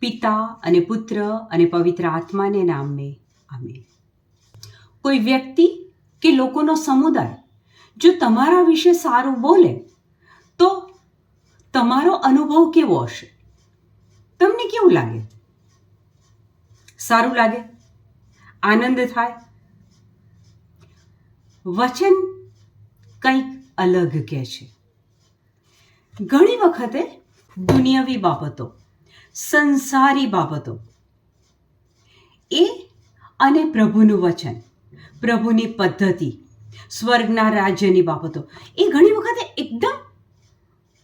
પિતા અને પુત્ર અને પવિત્ર આત્માને નામે. આમેન. કોઈ વ્યક્તિ કે લોકોનો સમુદાય જો તમારા વિશે સારું બોલે, તો તમારો અનુભવ કેવો હશે? તમને કેવું લાગે? સારું લાગે? આનંદ થાય? વચન કંઈક અલગ કહે છે. ઘણી વખતે દુનિયાવી બાબતો સંસારી બાબતો. એ અને પ્રભુનું વચન, પ્રભુની પદ્ધતિ, સ્વર્ગના રાજ્યની બાબતો, એ ઘણી વખતે એકદમ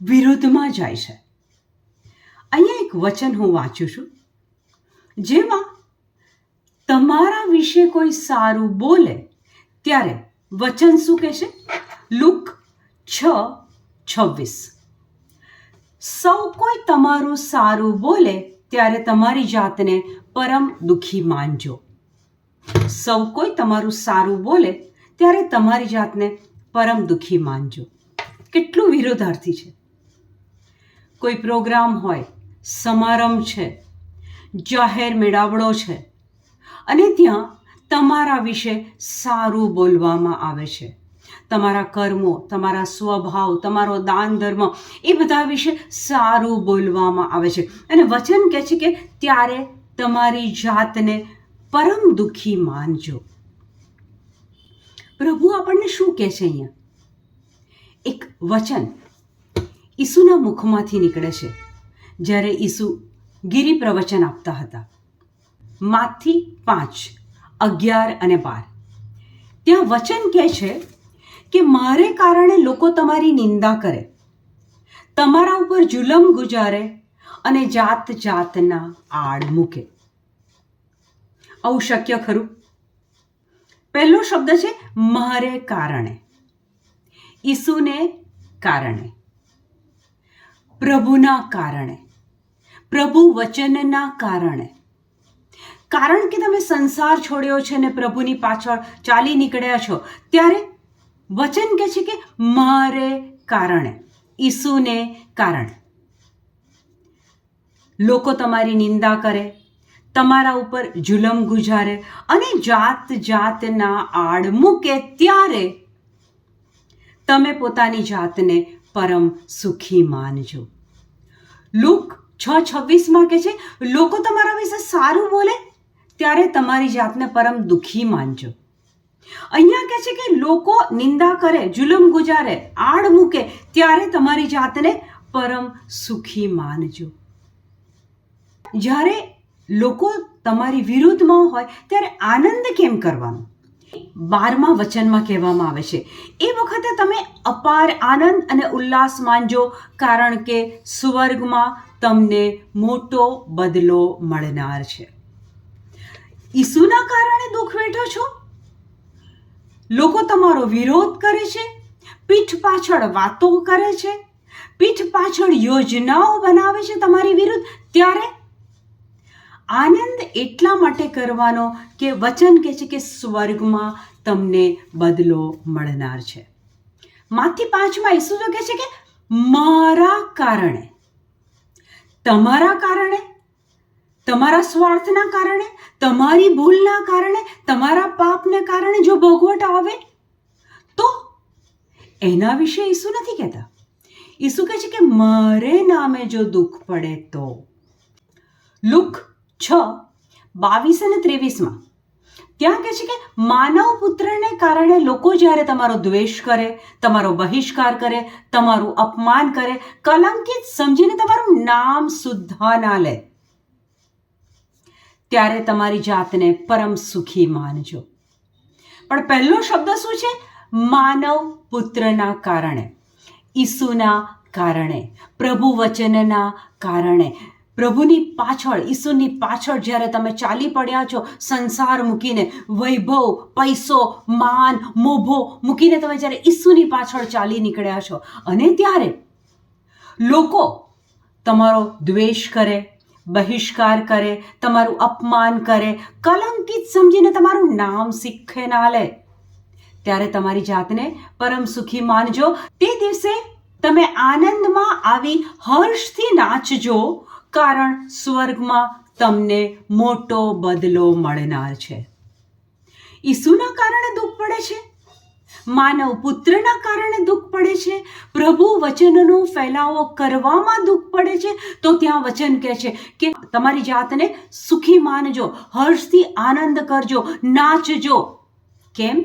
વિરુદ્ધમાં જાય છે. અહીંયા એક વચન હું વાંચું છું, જેમાં તમારા વિશે કોઈ સારું બોલે ત્યારે વચન શું કહેશે? લુક છ, છવ્વીસ. સૌ કોઈ તમારું સારું બોલે ત્યારે તમારી જાતને પરમ દુઃખી માનજો. સૌ કોઈ તમારું સારું બોલે ત્યારે તમારી જાતને પરમ દુઃખી માનજો. કેટલું વિરોધાર્થી છે. કોઈ પ્રોગ્રામ હોય, સમારંભ છે, જાહેર મેળાવડો છે, અને ત્યાં તમારા વિશે સારું બોલવામાં આવે છે. તમારા કર્મો, તમારા સ્વભાવ, તમારો દાન ધર્મ એ બધા વિશે સારું બોલવામાં આવે છે. અને વચન કહે છે કે ત્યારે તમારી જાતને પરમ દુઃખી માનજો. પ્રભુ આપણને શું કહે છે અહીંયા? એક વચન ઈસુના મુખમાંથી નીકળે છે. જ્યારે ઈસુ ગિરી પ્રવચન આપતા હતા. માથી પાંચ, અગિયાર અને બાર. ત્યાં વચન કહે છે કે મારે કારણે લોકો તમારી નિંદા કરે? તમારા ઉપર જુલમ ગુજારે અને જાત જાતના આડ મૂકે. આવું શક્ય ખરું? પહેલો શબ્દ છે, મારે કારણે. ઈસુને કારણે. પ્રભુના કારણે. પ્રભુ વચનના કારણે. કારણ કે તમે સંસાર છોડ્યો છે ને પ્રભુની પાછળ ચાલી નીકળ્યા છો, ત્યારે વચન કહે છે કે મારે કારણે, ઈસુને કારણે. લોકો તમારી નિંદા કરે, તમારા ઉપર જુલમ ગુજારે અને જાત જાતના આડ મૂકે ત્યારે તમે પોતાની જાતને પરમ સુખી માનજો. લુક છ છવ્વીસમાં કે છે, લોકો તમારા વિશે સારું બોલે, ત્યારે તમારી જાતને પરમ દુઃખી માનજો. અહીંયા કહે છે કે લોકો નિંદા કરે, જુલમ ગુજારે, આડ મૂકે, ત્યારે તમારી જાતને પરમ સુખી માનજો. જ્યારે લોકો તમારી વિરુદ્ધમાં હોય, ત્યારે આનંદ કેમ કરવાનો? બારમા વચનમાં કહેવામાં આવે છે, એ વખતે તમે અપાર આનંદ અને ઉલ્લાસ માનજો, કારણ કે સ્વર્ગમાં તમને મોટો બદલો મળનાર છે. ઈસુના કારણે દુઃખ વેઠો છો? લોકો તમારો વિરોધ કરે છે? પીઠ પાછળ વાતો કરે છે? પીઠ પાછળ યોજનાઓ બનાવે છે તમારી વિરુદ્ધ? ત્યારે? આનંદ એટલા માટે કરવાનો કે વચન કહે છે કે સ્વર્ગમાં તમને બદલો મળનાર છે. માથી પાંચમાં ઈસુ કહે છે કે, મારા કારણે. તમારા કારણે? તમારા સ્વાર્થના કારણે, તમારી ભૂલના કારણે, તમારા પાપને કારણે જો ભોગવટ આવે, તો એના વિશે ઈસુ નથી કહેતા. ઈસુ કહે છે કે મારે નામે જો દુઃખ પડે તો. લુક છ, બાવીસ અને ત્રેવીસમાં. ત્યાં કહે છે કે માનવ પુત્રને કારણે લોકો જ્યારે તમારો દ્વેષ કરે, તમારો બહિષ્કાર કરે, તમારું અપમાન કરે, કલંકિત સમજીને તમારું નામ સુદ્ધા ના લે. ત્યારે તમારી જાતને પરમ સુખી માનજો. પણ પહેલો શબ્દ શું છે? માનવ પુત્રના કારણે. ઈસુના કારણે. પ્રભુ વચનના કારણે. પ્રભુની પાછળ, ઈસુની પાછળ જ્યારે તમે ચાલી પડ્યા છો, સંસાર મૂકીને, વૈભવ, પૈસો, માન, મોભો મૂકીને તમે જ્યારે ઈસુની પાછળ ચાલી નીકળ્યા છો, અને ત્યારે લોકો તમારો દ્વેષ કરે બહિષ્કાર કરે, તમારું અપમાન કરે, કલંકિત સમજીને તમારું નામ શીખે ના લે ત્યારે તમારી જાતને પરમ સુખી માનજો. તે દિવસે તમે આનંદમાં આવી હર્ષથી નાચજો, કારણ સ્વર્ગમાં તમને મોટો બદલો મળનાર છે. ઈસુના કારણે દુઃખ પડે છે. માનવ પુત્રના કારણે દુઃખ પડે છે. પ્રભુ વચનનો ફેલાવો કરવામાં દુઃખ પડે છે. તો ત્યાં વચન કહે છે કે તમારી જાતને સુખી માનજો, હર્ષથી આનંદ કરજો, નાચજો. કેમ?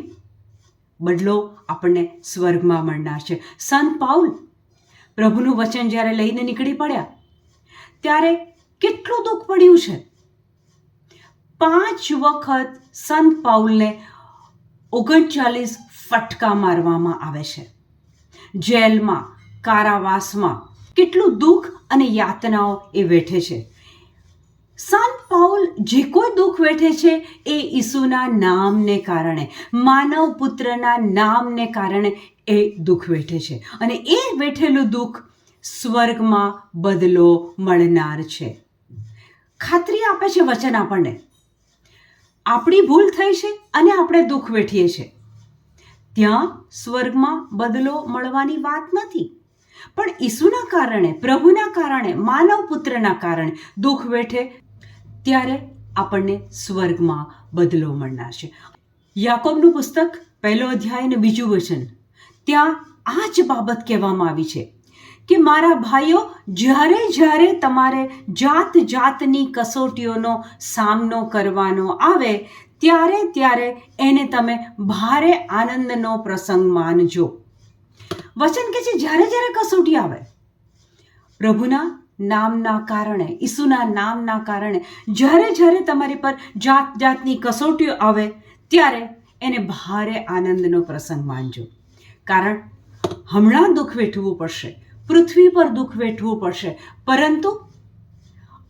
બદલો આપણને સ્વર્ગમાં મળનાર છે. સંત પાઉલ પ્રભુનું વચન જ્યારે લઈને નીકળી પડ્યા, ત્યારે કેટલું દુઃખ પડ્યું છે. પાંચ વખત સંત પાઉલને ઓગણચાલીસ ફટકા મારવામાં આવે છે. જેલમાં, કારાવાસમાં કેટલું દુઃખ અને યાતનાઓ એ વેઠે છે. સાન પાઉલ જે કોઈ દુઃખ વેઠે છે એ ઈસુના નામને કારણે, માનવ પુત્રના નામને કારણે એ દુઃખ વેઠે છે. અને એ વેઠેલું દુઃખ સ્વર્ગમાં બદલો મળનાર છે. ખાતરી આપે છે વચન આપણને. આપણી ભૂલ થઈ છે અને આપણે દુઃખ વેઠીએ છીએ. ત્યાં સ્વર્ગમાં બદલો મળવાની વાત નથી. પણ ઈસુના કારણે, પ્રભુના કારણે, માનવ પુત્રના કારણે દુઃખ વેઠે, ત્યારે આપણને સ્વર્ગમાં બદલો મળનાર છે. યાકોબનું પુસ્તક, પહેલો અધ્યાય અને બીજું વચન. ત્યાં આ જ બાબત કહેવામાં આવી છે કે મારા ભાઈઓ, જ્યારે જ્યારે તમારે જાત જાતની કસોટીઓનો સામનો કરવાનો આવે ત્યારે ત્યારે એને તમે ભારે આનંદનો પ્રસંગ માનજો. વચન કે છે, જ્યારે જ્યારે કસોટી આવે, પ્રભુના નામના કારણે, ઈસુના નામના કારણે, જ્યારે જ્યારે તમારી પર જાત જાતની કસોટીઓ આવે, ત્યારે એને ભારે આનંદનો પ્રસંગ માનજો. કારણ, હમણાં દુઃખ વેઠવું પડશે, પૃથ્વી પર દુઃખ વેઠવું પડશે, પરંતુ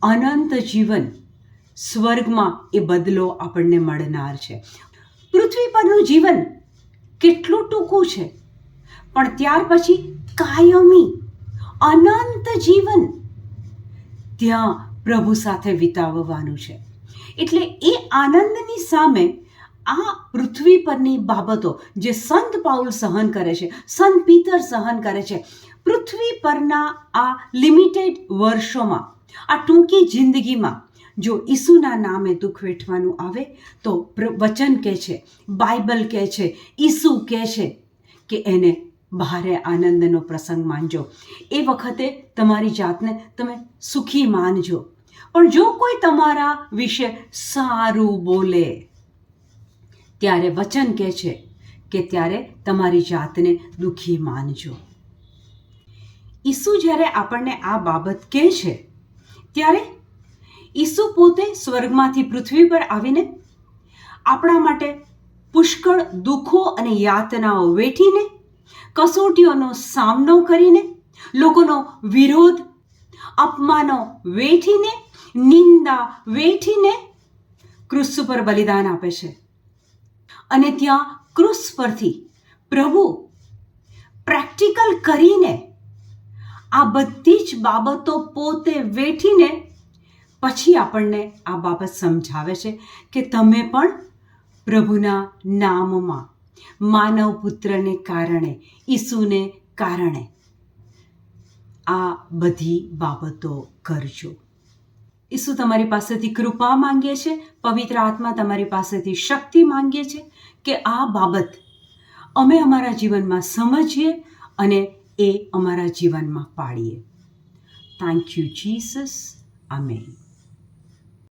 અનંત જીવન સ્વર્ગમાં એ બદલો આપણને મળનાર છે. પૃથ્વી પરનું જીવન કેટલું ટૂંકું છે, પણ ત્યાર પછી કાયમી અનંત જીવન ત્યાં પ્રભુ સાથે વિતાવવાનું છે. એટલે એ આનંદની સામે આ પૃથ્વી પરની બાબતો જે સંત પાઉલ સહન કરે છે, સંત પિતર સહન કરે છે, પૃથ્વી પરના આ લિમિટેડ વર્ષોમાં, આ ટૂંકી જિંદગીમાં જો ઈસુના નામે દુઃખ વેઠવાનું આવે, તો વચન કહે છે, બાઇબલ કહે છે, ઈસુ કહે છે કે એને ભારે આનંદનો પ્રસંગ માનજો. એ વખતે તમારી જાતને તમે સુખી માનજો. પણ જો કોઈ તમારા વિશે સારું બોલે, ત્યારે વચન કહે છે કે ત્યારે તમારી જાતને દુઃખી માનજો. ઈસુ જ્યારે આપણને આ બાબત કહે છે, ત્યારે ઈસુ પોતે સ્વર્ગમાંથી પૃથ્વી પર આવીને આપણા માટે પુષ્કળ દુઃખો અને યાતનાઓ વેઠીને, કસોટીઓનો સામનો કરીને, લોકોનો વિરોધ, અપમાનો વેઠીને, નિંદા વેઠીને ક્રુસ પર બલિદાન આપે છે. અને ત્યાં ક્રુસ પરથી પ્રભુ પ્રેક્ટિકલ કરીને આ બધી જ બાબતો પોતે વેઠીને પછી આપણને આ બાબત સમજાવે છે કે તમે પણ પ્રભુના નામમાં માનવ પુત્રને કારણે, ઈસુને કારણે આ બધી બાબતો કરજો. ઈસુ તમારી પાસેથી કૃપા માંગે છે, પવિત્ર આત્મા તમારી પાસેથી શક્તિ માંગે છે કે આ બાબત અમે અમારા જીવનમાં સમજીએ અને એ અમારા જીવનમાં પાડીએ. Thank you Jesus amen